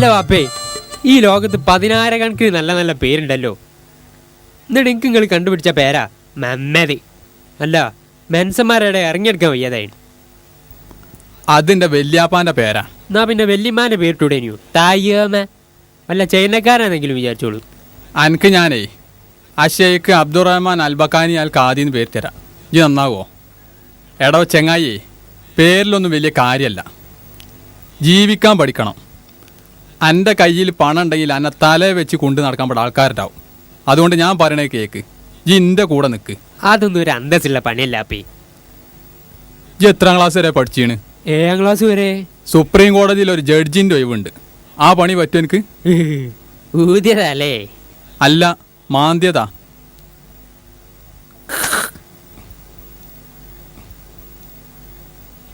അല്ല വാപ്പേ ഈ ലോകത്ത് പതിനായിരക്കണക്കിന് നല്ല നല്ല പേരുണ്ടല്ലോ. എന്നിട്ട് എനിക്ക് നിങ്ങൾ കണ്ടുപിടിച്ച പേരാ മെമ്മതി അല്ല മെൻസന്മാരുടെ ഇറങ്ങിയെടുക്കാൻ വയ്യാതായി അതിന്റെ വല്യാപ്പാന്റെ പേരാ. എന്നാ പിന്നെ വല്യമ്മാന്റെ പേരിട്ടൂടേനിയോ തായ്യമ്മ അല്ല ചൈനക്കാരാണെങ്കിലും വിചാരിച്ചോളൂ. അനക്ക് ഞാനേ അഷേക്ക് അബ്ദുറഹ്മാൻ അൽബക്കാനി അൽ ഖാദിന്ന് പേര് തരാം. ഇത് നന്നാവോ? എടോ ചെങ്ങായി പേരിലൊന്നും വലിയ കാര്യമല്ല ജീവിക്കാൻ പഠിക്കണം. എന്റെ കയ്യിൽ പണം ഉണ്ടെങ്കിൽ എന്നെ തല വെച്ച് കൊണ്ടു നടക്കാൻ പാടെ ആൾക്കാരുണ്ടാവും. അതുകൊണ്ട് ഞാൻ പറയണേ കേക്ക് ജി എന്റെ കൂടെ നിൽക്ക് അതൊന്നും ഒരു അന്തസ്സുള്ള പണിയല്ല അപ്പേ. ഇജ്ജ് എത്രാം ക്ലാസ് വരെ പഠിച്ചീണ്? ഏഴാം ക്ലാസ് വരെ. സുപ്രീം കോടതിയിൽ ഒരു ജഡ്ജിന്റെ ഒഴിവുണ്ട്. ആ പണി പറ്റും എനിക്ക്? ഊതിയതല്ലേ? അല്ല മാന്ദ്യത.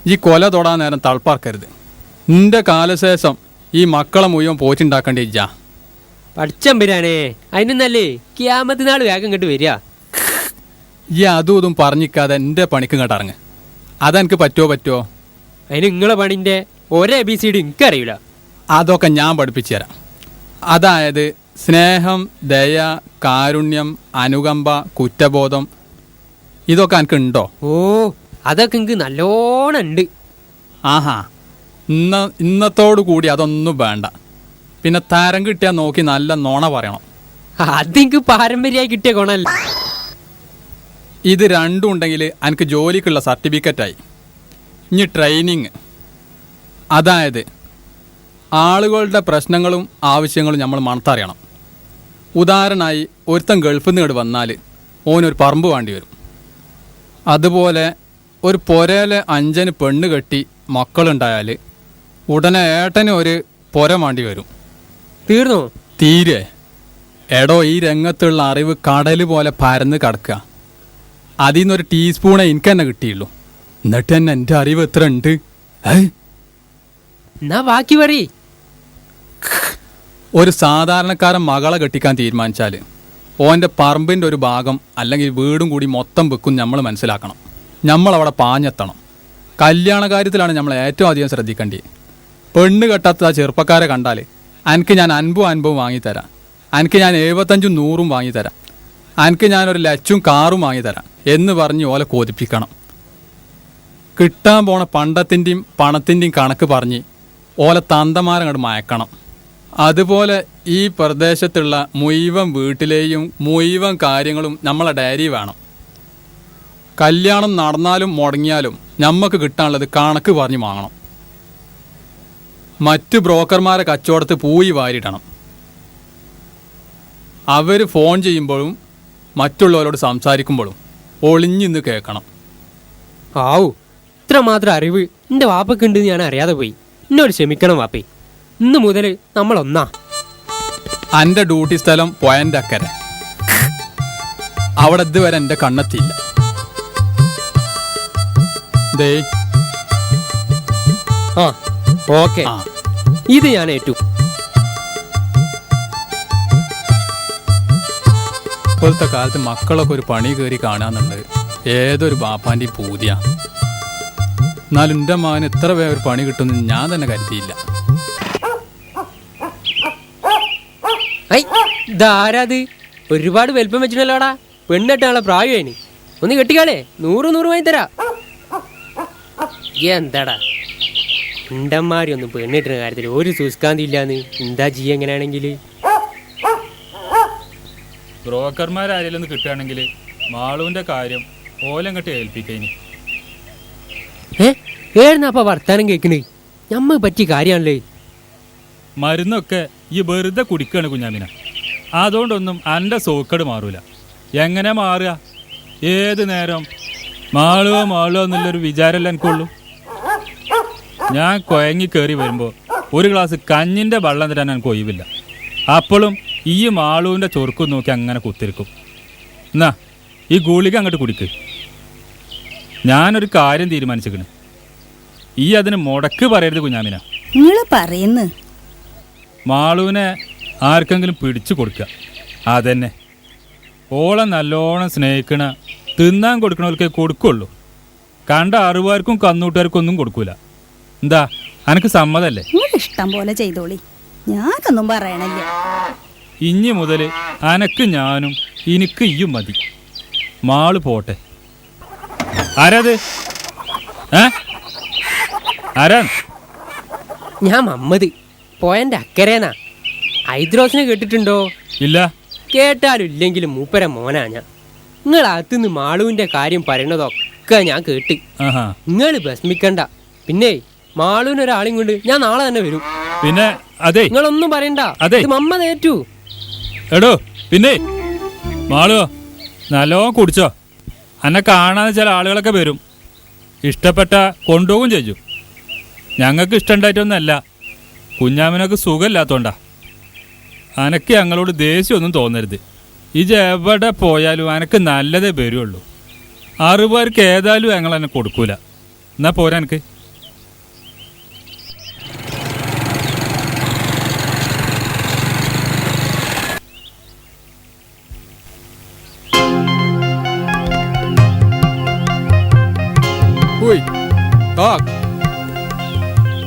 ഈ കൊല തൊടാൻ നേരം തളപ്പാർക്കരുത് നിന്റെ കാലശേഷം ഈ മക്കളെ മുഴുവൻ പോറ്റുണ്ടാക്കേണ്ടി ഇജ്ജ പഠിച്ചം വരാനേ അതിനൊന്നല്ലേ ക്യാമത്ത് നാൾ വേഗം ഇങ്ങോട്ട് വരിക. ഈ അതും ഇതും പറഞ്ഞിക്കാതെ എന്റെ പണിക്ക് ഇങ്ങോട്ട് ഇറങ്ങ്. അതെനിക്ക് പറ്റോ പറ്റോ അതിന് നിങ്ങളെ പണിന്റെ ഒരേ ബി സി ഡി എനിക്കറിയില്ല. അതൊക്കെ ഞാൻ പഠിപ്പിച്ചു തരാം. അതായത് സ്നേഹം ദയ കാരുണ്യം അനുകമ്പ കുറ്റബോധം ഇതൊക്കെ എനിക്ക് ഉണ്ടോ ഓ അതൊക്കെ എനിക്ക് നല്ലോണം ഉണ്ട്. ആഹാ. ഇന്ന ഇന്നത്തോടു കൂടി അതൊന്നും വേണ്ട. പിന്നെ താരം കിട്ടിയാൽ നോക്കി നല്ല നോണ പറയണം. അതെനിക്ക് പാരമ്പര്യമായി കിട്ടിയ ഗുണല്ല. ഇത് രണ്ടും ഉണ്ടെങ്കിൽ എനിക്ക് ജോലിക്കുള്ള സർട്ടിഫിക്കറ്റായി. ഇനി ട്രെയിനിങ് അതായത് ആളുകളുടെ പ്രശ്നങ്ങളും ആവശ്യങ്ങളും നമ്മൾ മണത്തറിയണം. ഉദാഹരണമായി ഒരുത്തൻ ഗൾഫിൽ നിന്ന് ഇങ്ങോട്ട് വന്നാൽ ഓനൊരു പറമ്പ് വേണ്ടി വരും. അതുപോലെ ഒരു പൊരയിലെ അഞ്ചന് പെണ്ണ് കെട്ടി മക്കളുണ്ടായാൽ ഉടനെ ഏട്ടന് ഒരു പൊര മാണ്ടി വരും. തീർന്നു? തീരെ. എടോ ഈ രംഗത്തുള്ള അറിവ് കടൽ പോലെ പരന്ന് കിടക്കുക. അതിൽ നിന്നൊരു ടീസ്പൂണേ എനിക്ക് തന്നെ കിട്ടിയുള്ളൂ. എന്നിട്ട് തന്നെ എന്റെ അറിവ് എത്ര ഉണ്ട്? എന്നാ ബാക്കി ഒരു സാധാരണക്കാരൻ മകളെ കെട്ടിക്കാൻ തീരുമാനിച്ചാൽ ഓന്റെ പറമ്പിന്റെ ഒരു ഭാഗം അല്ലെങ്കിൽ വീടും കൂടി മൊത്തം വെക്കും നമ്മൾ മനസ്സിലാക്കണം. നമ്മളവിടെ പാഞ്ഞെത്തണം. കല്യാണ കാര്യത്തിലാണ് നമ്മൾ ഏറ്റവും അധികം ശ്രദ്ധിക്കേണ്ടത് പെണ്ണ് കെട്ടാത്ത ആ ചെറുപ്പക്കാരെ കണ്ടാൽ അനക്ക് ഞാൻ അൻപും അൻപതും വാങ്ങിത്തരാം. അനക്ക് ഞാൻ എഴുപത്തഞ്ചും നൂറും വാങ്ങിത്തരാം. അനക്ക് ഞാനൊരു ലച്ചും കാറും വാങ്ങിത്തരാം എന്ന് പറഞ്ഞ് ഓലെ കൊതിപ്പിക്കണം. കിട്ടാൻ പോണ പണ്ടത്തിന്റെയും പണത്തിന്റെയും കണക്ക് പറഞ്ഞ് ഓലെ തന്തമാരങ്ങോട്ട് മയക്കണം. അതുപോലെ ഈ പ്രദേശത്തുള്ള മുഴുവൻ വീട്ടിലെയും മുഴുവൻ കാര്യങ്ങളും നമ്മളെ ഡയറി വേണം. കല്യാണം നടന്നാലും മുടങ്ങിയാലും നമുക്ക് കിട്ടാനുള്ളത് കണക്ക് പറഞ്ഞ് വാങ്ങണം. മറ്റു ബ്രോക്കർമാരെ കച്ചവടത്ത് പോയി വാരിടണം അവർ ഫോൺ ചെയ്യുമ്പോഴും മറ്റുള്ളവരോട് സംസാരിക്കുമ്പോഴും ഒളിഞ്ഞിന്ന് കേൾക്കണം. ആവു ഇത്ര മാത്രം അറിവ് എന്റെ വാപ്പക്കുണ്ട് ഞാൻ അറിയാതെ പോയി. എന്നോട് ക്ഷമിക്കണം വാപ്പേ. ഇന്ന് മുതൽ നമ്മൾ ഒന്നാ എന്റെ ഡ്യൂട്ടി സ്ഥലം പോയന്റ് അക്കര അവിടെ ഇതുവരെ എന്റെ കണ്ണെത്തിയില്ല. ദേ. ആ. ഓക്കെ. ഇത് ഞാൻ ഏറ്റു. ഇപ്പോഴത്തെ കാലത്ത് മക്കളൊക്കെ ഒരു പണി കയറി കാണാന്നുണ്ട് ഏതൊരു ബാപ്പാന്റെയും പൂതിയ. എന്നാലും എന്റെ മകൻ എത്ര പേർ ഒരു പണി കിട്ടുമെന്ന് ഞാൻ തന്നെ കരുതിയില്ല. ഇതാരാത് ഒരുപാട് വലിപ്പം വെച്ചിട്ടല്ലോടാ പെണ്ണെട്ടാളെ പ്രായമായി ഒന്ന് കെട്ടിക്കാളേ. നൂറ് നൂറ് വാങ്ങി തരാ എന്താടാ? ഉണ്ടന്മാരി ഒന്നും പെണ്ണിട്ടുന്ന കാര്യത്തിൽ ഒരു സുസ്കാന്തി ഇല്ലാന്ന്. എന്താ ജി എങ്ങനെയാണെങ്കിൽ ബ്രോക്കർമാരാരെങ്കിലും ഒന്ന് കിട്ടുകയാണെങ്കിൽ മാളുവിന്റെ കാര്യം ഓലങ്ങട്ട് ഏൽപ്പിക്കേനി. ഏ? ഏഴുന്നപ്പ വർത്താനം കേൾക്കണേ? ഞമ്മ പറ്റിയ കാര്യമാണല്ലേ മരുന്നൊക്കെ ഈ വെറുതെ കുടിക്കുകയാണ് കുഞ്ഞാമിന. അതുകൊണ്ടൊന്നും എന്റെ സോക്കട് മാറൂല. എങ്ങനെ മാറുക? ഏത് നേരം? മാളുവോ മാളുവോ എന്നുള്ളൊരു വിചാരമല്ല എനിക്കുള്ളൂ. ഞാൻ കുഴങ്ങി കയറി വരുമ്പോൾ ഒരു ഗ്ലാസ് കഞ്ഞിന്റെ വെള്ളം തരാൻ എനിക്ക് ഒഴിവില്ല. അപ്പോഴും ഈ മാളുവിന്റെ ചൊറുക്കും നോക്കി അങ്ങനെ കുത്തിരിക്കും. എന്നാ ഈ ഗുളിക അങ്ങോട്ട് കുടിക്ക്. ഞാനൊരു കാര്യം തീരുമാനിച്ചിരിക്കണ്. ഈ അതിന് മുടക്ക് പറയരുത് കുഞ്ഞാമിന. നിങ്ങൾ പറയുന്നു. മാളുവിനെ ആർക്കെങ്കിലും പിടിച്ചു കൊടുക്കുക അതന്നെ. ഓളെ നല്ലോണം സ്നേഹിക്കണ തിന്നാൻ കൊടുക്കണവർക്ക് കൊടുക്കുള്ളൂ. കണ്ട അറിവാർക്കും കന്നൂട്ടുകാർക്കും ഒന്നും കൊടുക്കൂല. എന്താ? അനക്ക് സമ്മതല്ലേ? നിങ്ങൾ ഇഷ്ടം പോലെ ചെയ്തോളി. ഞാനൊന്നും പറയണില്ല. ഇനി മുതൽ അനക്ക് ഞാനും എനിക്ക് ഇയും മതി. മാൾ പോട്ടെ. ആരാത്? ഏ? ആരാ? ഞാൻ മമ്മത് പോയന്റെ അക്കരേനാ. ഹൈദ്രോസിനെ കേട്ടിട്ടുണ്ടോ? ഇല്ല. കേട്ടാലും ഇല്ലെങ്കിലും മൂപ്പര മോനാ ഞാൻ. നിങ്ങൾ അകത്തുനിന്ന് മാളുവിന്റെ കാര്യം പറയണതൊക്കെ ഞാൻ കേട്ട്. ആഹാ. നിങ്ങൾ വിഷമിക്കണ്ട. പിന്നെ മാളുവിന് ഒരാളെയും കൊണ്ട് ഞാൻ നാളെ തന്നെ വരും. പിന്നെ അതെ. നിങ്ങളൊന്നും പറയണ്ട. അതെ. അമ്മ മമ്മ നേറ്റു. എടോ പിന്നെ. മാളോ നല്ലോ കുടിച്ചോ. എന്നെ കാണാന്ന് ചില ആളുകളൊക്കെ വരും. ഇഷ്ടപ്പെട്ട കൊണ്ടുപോകും ചെയ്തു ഞങ്ങൾക്ക് ഇഷ്ടമുണ്ടായിട്ടൊന്നല്ല കുഞ്ഞാമിനൊക്കെ സുഖമില്ലാത്തോണ്ടാ. അനക്ക് ഞങ്ങളോട് ദേഷ്യമൊന്നും തോന്നരുത്. ഇജ് എവിടെ പോയാലും അനക്ക് നല്ലതേ വരുള്ളൂ. അറുപേർക്ക് ഏതായാലും ഞങ്ങൾ എന്നെ കൊടുക്കൂല. എന്നാ പോരാ എനിക്ക്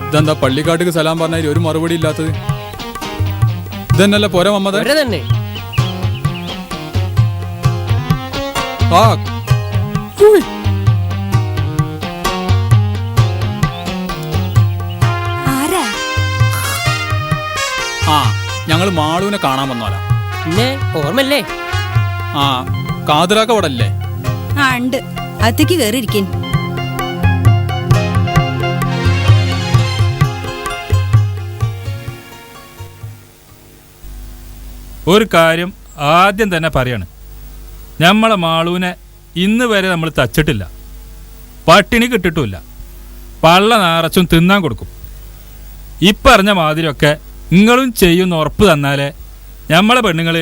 ഇതെന്താ പള്ളിക്കാട്ടിക്ക് സലാം പറഞ്ഞാൽ ഒരു മറുപടി ഇല്ലാത്തത്? ഇതന്നല്ല പോരാ മമ്മത തന്നെ. ആ ഉയ്. ആരാ? ആ ഞങ്ങൾ മാളുവിനെ കാണാൻ വന്നോലാ. പിന്നെ ഓർമ്മല്ലേ ആ കാതിരാക്കവടല്ലേ ആ ഉണ്ട്. അകത്തേക്ക് കയറിയിരിക്കൻ ഒരു കാര്യം ആദ്യം തന്നെ പറയാണ്. നമ്മളെ മാളൂനെ ഇന്ന് വരെ നമ്മൾ തച്ചിട്ടില്ല. പട്ടിണി കിട്ടിട്ടുമില്ല. പള്ള നിറച്ചും തിന്നാൻ കൊടുക്കും. ഇപ്പറഞ്ഞ മാതിരിയൊക്കെ നിങ്ങളും ചെയ്യുന്ന ഉറപ്പ് തന്നാലേ നമ്മളെ പെണ്ണുങ്ങൾ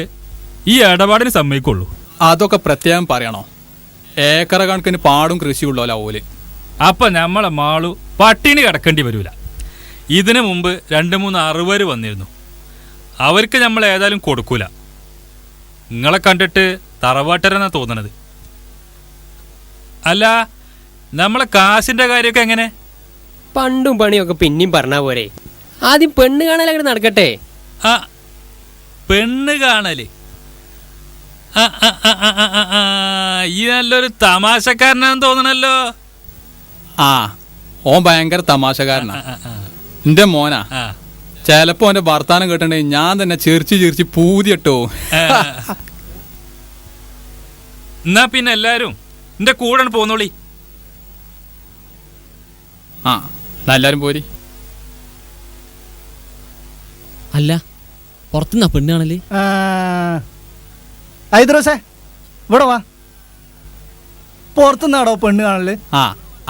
ഈ ഇടപാടിന് സമ്മതിക്കുള്ളൂ. അതൊക്കെ പ്രത്യേകം പറയണോ? ഏക്കറ കണക്കിന് പാടും കൃഷിയുള്ളോല ഓൽ? അപ്പൊ നമ്മളെ മാളു പട്ടിണി കിടക്കേണ്ടി വരൂല. ഇതിനു മുമ്പ് രണ്ട് മൂന്ന് അറുപത് വന്നിരുന്നു. അവർക്ക് നമ്മൾ ഏതായാലും കൊടുക്കൂല. നിങ്ങളെ കണ്ടിട്ട് തറവാട്ടരെന്നാ തോന്നണത്. അല്ല നമ്മളെ കാശിന്റെ കാര്യമൊക്കെ എങ്ങനെ? പണ്ടും പണിയൊക്കെ പിന്നെയും പറഞ്ഞാ പോരെ. ആദ്യം പെണ്ണ് കാണാൻ നടക്കട്ടെ? ആ പെണ്ണ് കാണൽ. ആ, ആ, ആ, ആ, ആ, ആ, ആ, ഈ നല്ലൊരു തമാശക്കാരനാന്ന് തോന്നണല്ലോ. ആ ഓൻ ഭയങ്കര തമാശക്കാരനാ. ആ, ആ, എന്റെ മോനാ. ആ. ചിലപ്പോ അവന്റെ വർത്താനം കേട്ടിട്ടുണ്ടെങ്കിൽ ഞാൻ തന്നെ ചിരിച്ച് ചിരിച്ച് പൂതിയിട്ടോ. എന്നാ പിന്നെ എല്ലാരും? എന്റെ കൂടെ പോന്നോളി. ആ എന്നാ എല്ലാരും പോരി. അല്ല പുറത്തുനിന്നാ പെണ്ണാണല്ലേ ഐദ്രോസേ ഇവിടെ വാ. പുറത്തുനിന്നാടോ പെണ്ണ് കാണൽ? ആ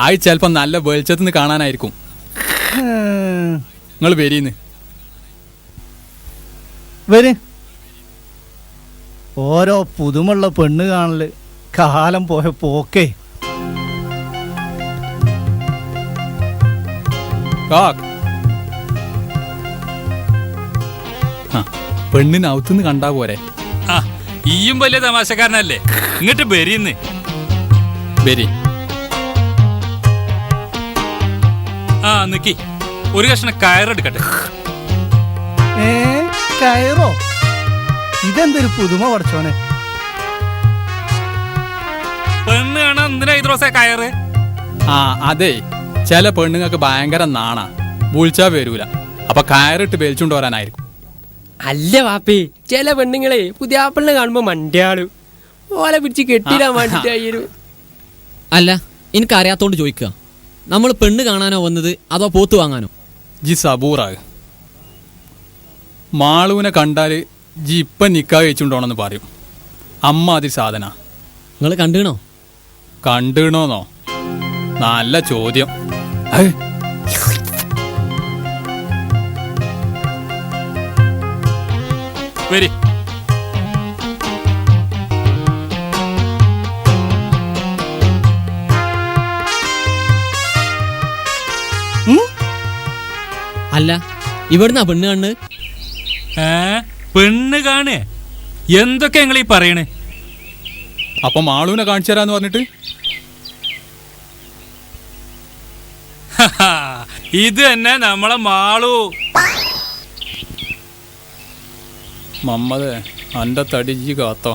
ആയി ചിലപ്പോ നല്ല വെളിച്ചത്തുനിന്ന് കാണാനായിരിക്കും. നിങ്ങൾ വരീന്ന്. വര്. ഓരോ പുതുമുള്ള പെണ്ണ് കാണൽ കാലം പോയ പോക്കേ. കാക്ക്. ആ പെണ്ണിന് അവുത്തുനിന്ന് കണ്ടാ പോരെ. ആ ഈയും വലിയ തമാശക്കാരനല്ലേ? ഇങ്ങോട്ട് ബെരിന്ന് വരി. ആ നിക്കി ഒരു കഷ്ണം കയറെടുക്കട്ടെ കയറോ? ഇതെന്തൊരു പുതുമ പഠിച്ചോനെ. പെണ്ണ് കാണാൻ എന്തിനാ ഇദ്രോസേ കയറ്? ആ അതെ. ചില പെണ്ണുങ്ങൾക്ക് ഭയങ്കര നാണാ. വിളിച്ചാ വരൂല. അപ്പൊ കയറിട്ട് വലിച്ചുകൊണ്ട് വരാനായിരിക്കും. അല്ല വാപ്പി. ചില പെണ്ണുങ്ങളെ പുതിയ ആപ്പിളിനെ കാണുമ്പോ മണ്ടയാൾ. ഓലെ പിടിച്ച് കെട്ടിടാൻ വേണ്ടിട്ടായിരുന്നു അല്ല എനിക്ക് അറിയാത്തോണ്ട് ചോദിക്കുക നമ്മൾ പെണ്ണ് കാണാനോ വന്നത് അതോ പോത്ത് വാങ്ങാനോ? ജി സബൂറാക് മാളുവിനെ കണ്ടാൽ ജി ഇപ്പം നിക്കാ കഴിച്ചുണ്ടോണെന്ന് പറയും. അമ്മ അതി സാധന. നിങ്ങൾ കണ്ടുകണോ കണ്ടിണോന്നോ? നല്ല ചോദ്യം. വരി. അല്ല ഇവിടുന്നാ പെണ്ണ് കണ്ണ്? ഏ? പെണ്ണ് കാണേ. എന്തൊക്കെ നിങ്ങൾ ഈ പറയണേ? അപ്പൊ മാളുവിനെ കാണിച്ചു തരാന്ന് പറഞ്ഞിട്ട്? ഇത് തന്നെ നമ്മളെ മാളു. മമ്മതേ അന്റെ തടിജി കാത്തോ.